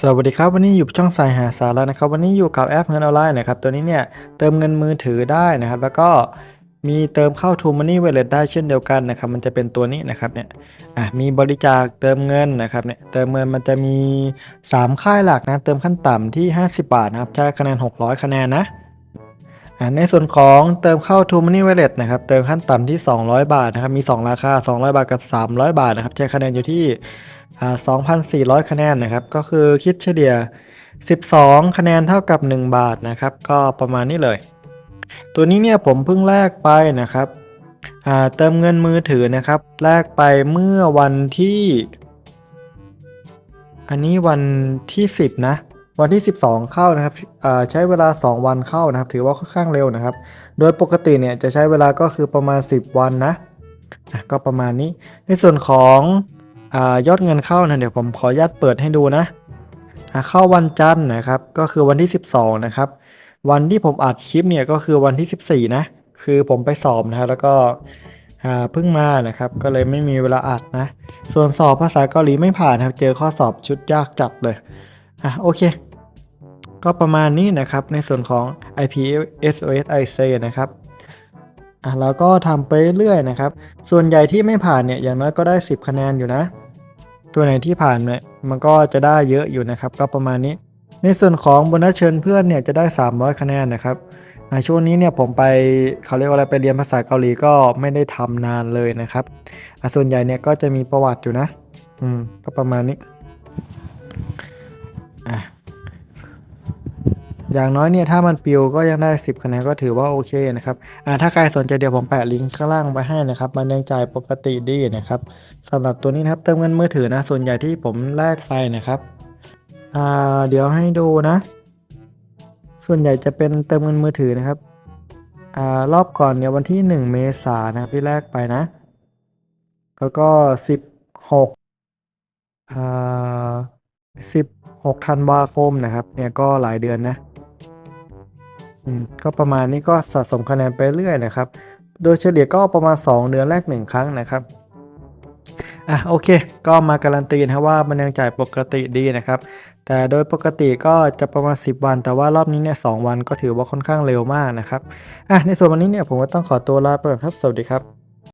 สวัสดีครับวันนี้อยู่ช่องสายหาสาระนะครับ วันนี้อยู่กับแอปเงินออนไลน์นะครับตัวนี้เนี่ยเติมเงินมือถือได้นะครับ แล้วก็มีเติมเข้าทูมันนี่เวลเลตได้เช่นเดียวกันนะครับ มันจะเป็นตัวนี้นะครับเนี่ยอะมีบริจาคเติมเงินนะครับเนี่ยเติมเงินมันจะมี 3 ค่ายหลักนะ เติมขั้นต่ำที่ 50 บาทนะครับใช้คะแนน 600 คะแนนนะ ในส่วนของเติมเข้า t ูมันนี่เวลเลตนะครับ เติมขั้นต่ำที่ 200 บาทนะครับ มี 2 ราคา 200 บาทกับ 300 บาทนะครับใช้คะแนนอยู่ที่อ่า2,400 คะแนนนะครับ ก็คือคิดเฉลี่ย 12 คะแนนเท่ากับ 1 บาทนะครับ ก็ประมาณนี้เลย ตัวนี้เนี่ยผมเพิ่งแลกไปนะครับ เติมเงินมือถือนะครับ แลกไปเมื่อวันที่ อันนี้วันที่ 10 นะ วันที่ 12 เข้านะครับใช้เวลา 2 วันเข้านะครับ ถือว่าค่อนข้างเร็วนะครับ โดยปกติเนี่ยจะใช้เวลาก็คือประมาณ 10 วันนะอะก็ประมาณนี้ ในส่วนของอยอดเงินเข้านะเดี๋ยวผมขออนุญาตเปิดให้ดูนะเข้าวันจันทร์นะครับ ก็คือวันที่ 12 นะครับ วันที่ผมอัดคลิปเนี่ยก็คือวันที่ 14 นะ คือผมไปสอบนะแล้วก็เพิ่งมานะครับ ก็เลยไม่มีเวลาอัดนะ ส่วนสอบภาษาเกาหลีไม่ผ่านครับ เจอข้อสอบชุดยากจัดเลย อะโอเค ก็ประมาณนี้นะครับในส่วนของ IPSOS IC นะครับอะเราก็ทำไปเรื่อยๆนะครับ ส่วนใหญ่ที่ไม่ผ่านเนี่ยอย่างน้อยก็ได้ 10 คะแนนอยู่นะ ตัวไหนที่ผ่านเนี่ยมันก็จะได้เยอะอยู่นะครับ ก็ประมาณนี้ ในส่วนของโบนัสเชิญเพื่อนเนี่ยจะได้ 300 คะแนนนะครับช่วงนี้เนี่ยผมไปเขาเรียกว่าอะไรไปเรียนภาษาเกาหลีก็ไม่ได้ทำนานเลยนะครับอะส่วนใหญ่เนี่ยก็จะมีประวัติอยู่นะ อืมก็ประมาณนี้ อะอย่างน้อยเนี่ยถ้ามันปิวก็ยังได้ 10คะแนนก็ถือว่าโอเคนะครับอ่าถ้าใครสนใจเดี๋ยวผมแปะลิงก์ข้างล่างไว้ให้นะครับ มันยังจ่ายปกติดีนะครับสำหรับตัวนี้นะครับเติมเงินมือถือนะส่วนใหญ่ที่ผมแลกไปนะครับอ่าเดี๋ยวให้ดูนะ ส่วนใหญ่จะเป็นเติมเงินมือถือนะครับอ่ารอบก่อนเนี่ยวันที่ 1 เมษายนนะครับที่แลกไปนะ แล้วก็ 16อ่า 6ธันวาคมนะครับ เนี่ยก็หลายเดือนนะก็ประมาณนี้ก็สะสมคะแนนไปเรื่อยนะครับ โดยเฉลี่ยก็ประมาณ 2 เดือนแรก 1 ครั้งนะครับอะโอเค ก็มาการันตีนะว่ามันยังจ่ายปกติดีนะครับ แต่โดยปกติก็จะประมาณ 10 วัน แต่ว่ารอบนี้เนี่ยสวันก็ถือว่าค่อนข้างเร็วมากนะครับอะในส่วนวันนี้เนี่ยผมก็ต้องขอตัวลาไปก่อนครับ สวัสดีครับ